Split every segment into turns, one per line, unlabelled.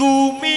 তুমি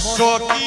só que